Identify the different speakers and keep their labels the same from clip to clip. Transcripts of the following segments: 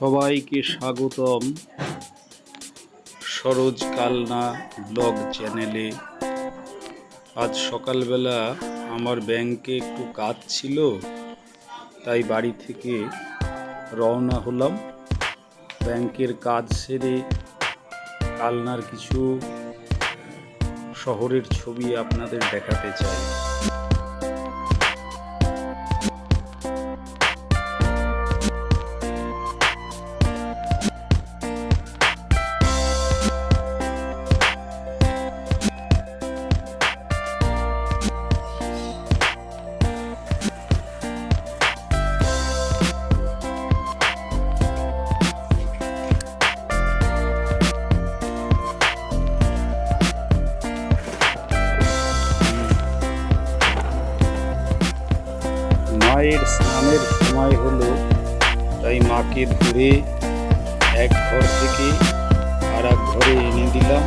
Speaker 1: সবাইকে স্বাগতম। সরোজ কালনা ব্লগ চ্যানেলে। আজ সকালবেলা আমার ব্যাংকে একটু কাজ ছিল, তাই বাড়ি থেকে রওনা হলাম। ব্যাংকের কাজ সেরে কালনার কিছু শহরের ছবি আপনাদের দেখাতে চাই। তাই মাকে ধরে এক ঘর থেকে আর এক ঘরে এনে দিলাম।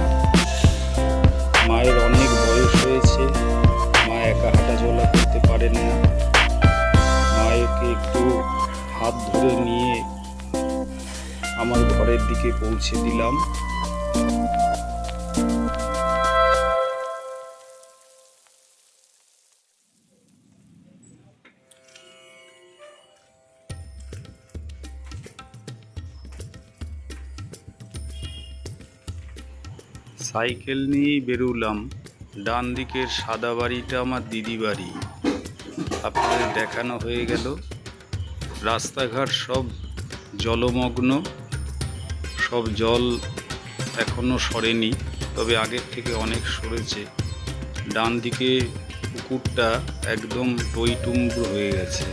Speaker 1: মায়ের অনেক বয়স হয়েছে, মা একা হাঁটা চলা করতে পারেন না। মায়েরকে একটু হাত ধরে নিয়ে আমার ঘরের দিকে পৌঁছে দিলাম। সাইকেল নিয়েই বেরোলাম, ডান দিকের সাদা বাড়িটা আমার দিদি বাড়ি। আপনাদের দেখানো হয়ে গেল, রাস্তাঘাট সব জলমগ্ন, সব জল এখনও সরেনি, তবে আগের থেকে অনেক সরেছে। ডান দিকে পুকুরটা একদম টইটুম্বুর হয়ে গেছে।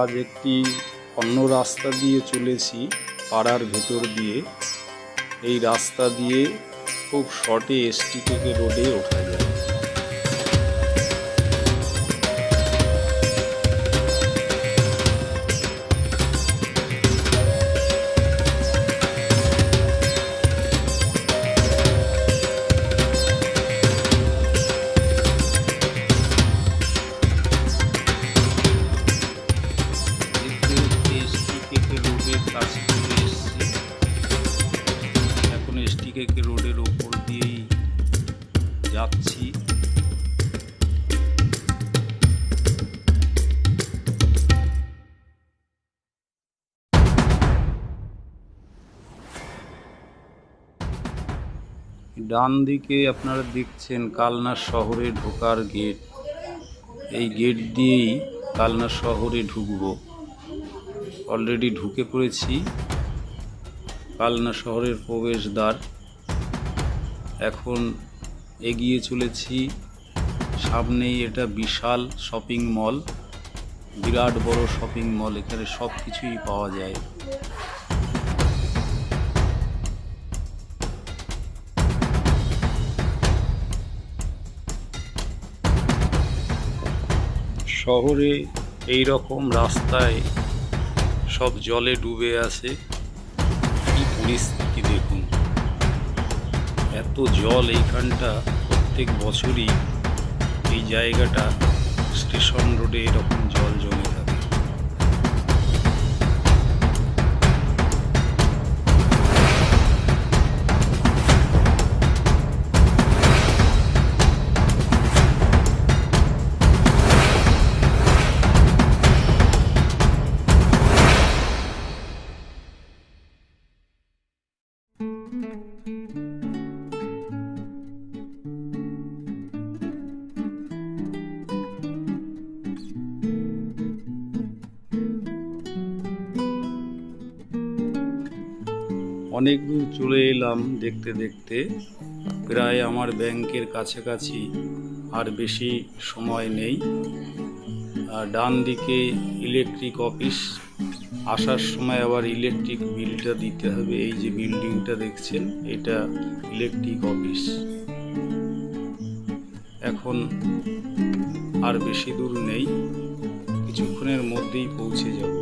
Speaker 1: আজ একটি অন্য রাস্তা দিয়ে চলেছি পাড়ার ভেতর দিয়ে। এই রাস্তা দিয়ে খুব শর্টে এসটি থেকে রোডে ওঠা যায়। এখন এসটি রোডের ওপর দিয়েই যাচ্ছি। ডান দিকে আপনারা দেখছেন কালনা শহরে ঢোকার গেট। এই গেট দিয়েই কালনা শহরে ঢুকবো। অলরেডি ঢুকে পড়েছি। কালনা শহরের প্রবেশদ্বার। এখন এগিয়ে চলেছি। সামনেই এটা বিশাল শপিং মল, বিরাট বড় শপিং মল। এখানে সব কিছুই পাওয়া যায়। শহরে এই রকম রাস্তায় সব জলে ডুবে আছে। পরিস্থিতি দেখুন। এত জল এইখানটা প্রত্যেক বছরই এই জায়গাটা স্টেশন রোডে এরকম জল জমে থাকে। অনেক দূর চলে এলাম দেখতে দেখতে। প্রায় আমার ব্যাংকের কাছাকাছি আর বেশি সময় নেই। ডান দিকে ইলেকট্রিক অফিস আসার সময় আবার ইলেকট্রিক বিলটা দিতে হবে। এই যে বিল্ডিংটা দেখছেন, এটা ইলেকট্রিক অফিস এখন আর বেশি দূর নেই। কিছুক্ষণের মধ্যেই পৌঁছে যাব।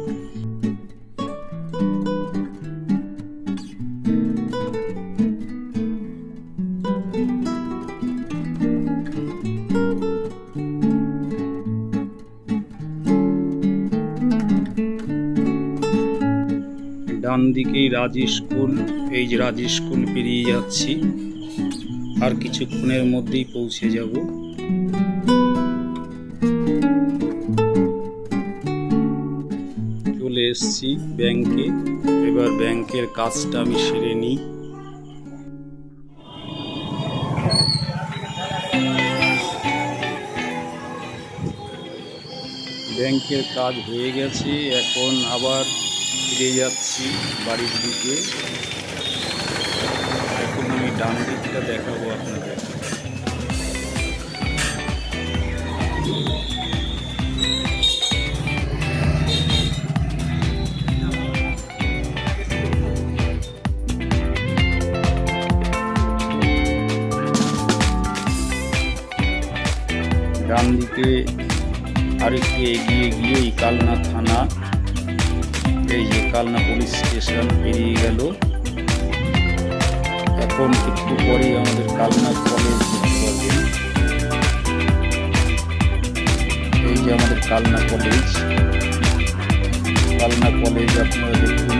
Speaker 1: দিকেই রাজ স্কুল, এই যে রাজ স্কুল পেরিয়ে যাচ্ছি। আর কিছুক্ষণের মধ্যেই পৌঁছে যাব। চলে এসেছি ব্যাংকে। এবার ব্যাংকের কাজটা আমি সেরে নিই। ব্যাংকের কাজ হয়ে গেছে। এখন আবার ফিরে যাচ্ছি বাড়ির দিকে। এখন আমি ডান দিকটা দেখাবো আপনাদের। ডান দিকে আরেকটু এগিয়ে গিয়ে কালনা থানা। এই যে কালনা পুলিশ স্টেশন পেরিয়ে গেল। এখন একটু পরেই আমাদের কালনা কলেজ এই যে আমাদের কালনা কলেজ। কালনা কলেজ আপনারা দেখুন।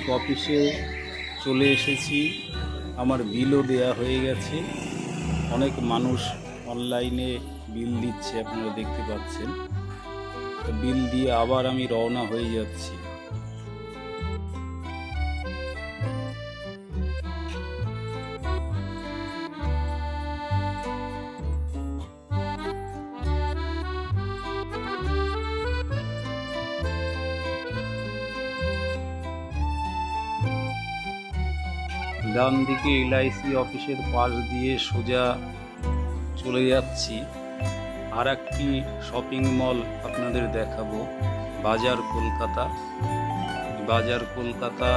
Speaker 1: ইলেকট্রিক অফিসে চলে এসেছি। আমার বিলও দেয়া হয়ে গেছে। অনেক মানুষ অনলাইনে বিল দিচ্ছে, আপনারা দেখতে পাচ্ছেন। তো বিল দিয়ে আবার আমি রওনা হয়ে যাচ্ছি। ডান দিকে এলআইসি অফিসের পাশ দিয়ে সোজা চলে যাচ্ছি। আর একটি শপিং মল আপনাদের দেখাবো, বাজার কলকাতা। বাজার কলকাতা,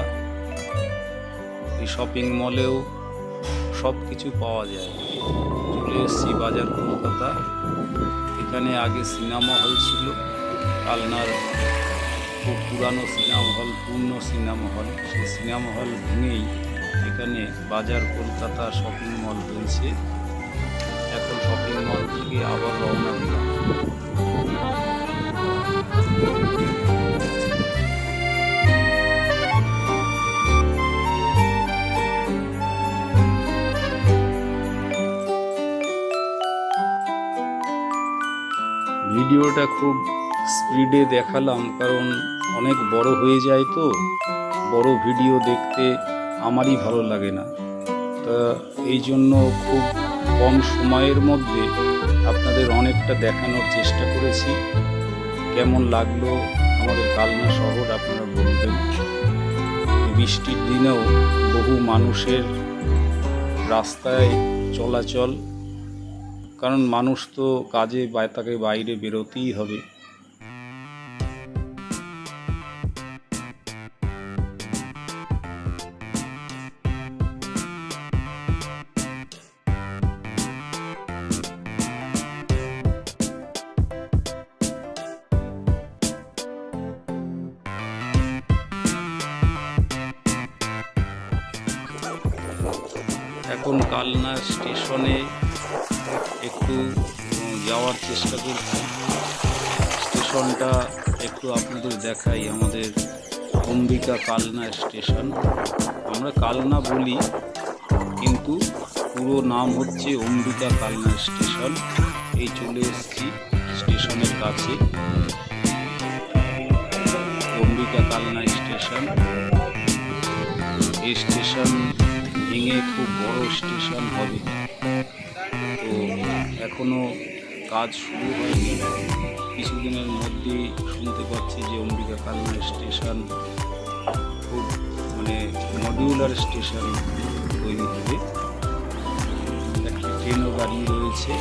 Speaker 1: এই শপিং মলেও সব কিছু পাওয়া যায়। চলে এসেছি বাজার কলকাতা। এখানে আগে সিনেমা হল ছিল কালনার খুব পুরানো সিনেমা হল, পূর্ণ সিনেমা হল। সেই সিনেমা হল ভেঙেই এখানে বাজার কলকাতা শপিং মল রয়েছে। এখন শপিং মল থেকে আবার রওনা দিলাম। ভিডিওটা খুব স্পিডে দেখালাম, কারণ অনেক বড় হয়ে যায় তো। বড় ভিডিও দেখতে আমারই ভালো লাগে না। তা এই জন্য খুব কম সময়ের মধ্যে আপনাদের অনেকটা দেখানোর চেষ্টা করেছি। কেমন লাগল আমাদের কালনা শহর আপনারা বলবেন। বৃষ্টির দিনেও বহু মানুষের রাস্তায় চলাচল, কারণ মানুষ তো কাজে তাকে বাইরে বেরোতেই হবে। এখন কালনা স্টেশনে একটু যাওয়ার চেষ্টা করছি। স্টেশনটা একটু আপনাদের দেখাই আমাদের অম্বিকা কালনা স্টেশন। আমরা কালনা বলি, কিন্তু পুরো নাম হচ্ছে অম্বিকা কালনা স্টেশন। এই চলে এসেছি স্টেশনের কাছে। অম্বিকা কালনা স্টেশন। এই স্টেশন ভেঙে খুব বড় স্টেশন হবে। তো এখনও কাজ শুরু হয়নি। কিছুদিনের মধ্যে শুনতে পাচ্ছি যে অম্বিকা কালনা স্টেশন খুব মানে মডিউলার স্টেশন তৈরি হবে। একটি ট্রেনও গাড়ি রয়েছে।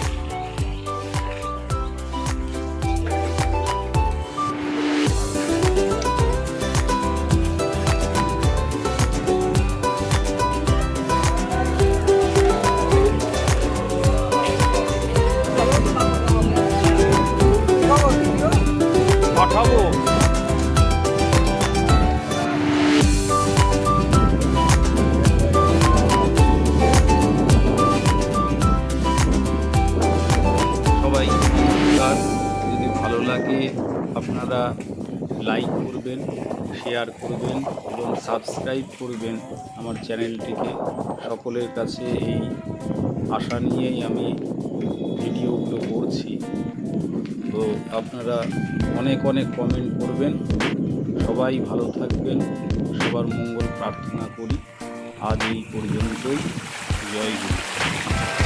Speaker 1: শেয়ার করবেন এবং সাবস্ক্রাইব করবেন আমার চ্যানেলটিকে। সকলের কাছে এই আশা নিয়েই আমি ভিডিওগুলো করছি। তো আপনারা অনেক অনেক কমেন্ট করবেন। সবাই ভালো থাকবেন, সবার মঙ্গল প্রার্থনা করি। আজ এই পর্যন্তই। জয় গুরু